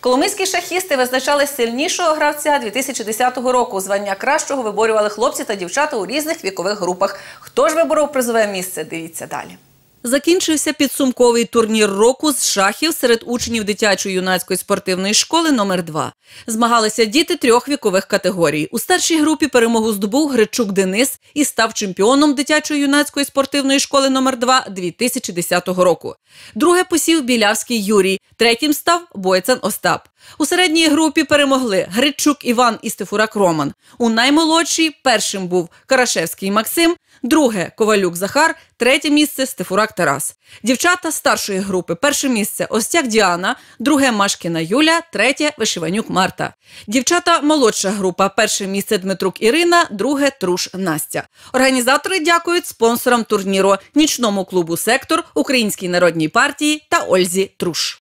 Коломийські шахісти визначали сильнішого гравця 2010 року. Звання кращого виборювали хлопці та дівчата у різних вікових групах. Хто ж виборов призове місце? Дивіться далі. Закінчився підсумковий турнір року з шахів серед учнів дитячої юнацької спортивної школи номер 2 Змагалися діти трьох вікових категорій. У старшій групі перемогу здобув Гречук Денис і став чемпіоном дитячої юнацької спортивної школи номер 2 2010 року. Друге посів Білявський Юрій, третім став Бойцан Остап. У середній групі перемогли Гречук Іван і Стефурак Роман. У наймолодшій першим був Карашевський Максим, друге Ковалюк Захар, третє місце Стефурак Тарас. Дівчата старшої групи перше місце Остяк Діана, друге Машкіна Юля, третє Вишиванюк Марта. Дівчата молодша група перше місце Дмитрук Ірина, друге Труш Настя. Організатори дякують спонсорам турніру нічному клубу Сектор, Українській народній партії та Ользі Труш.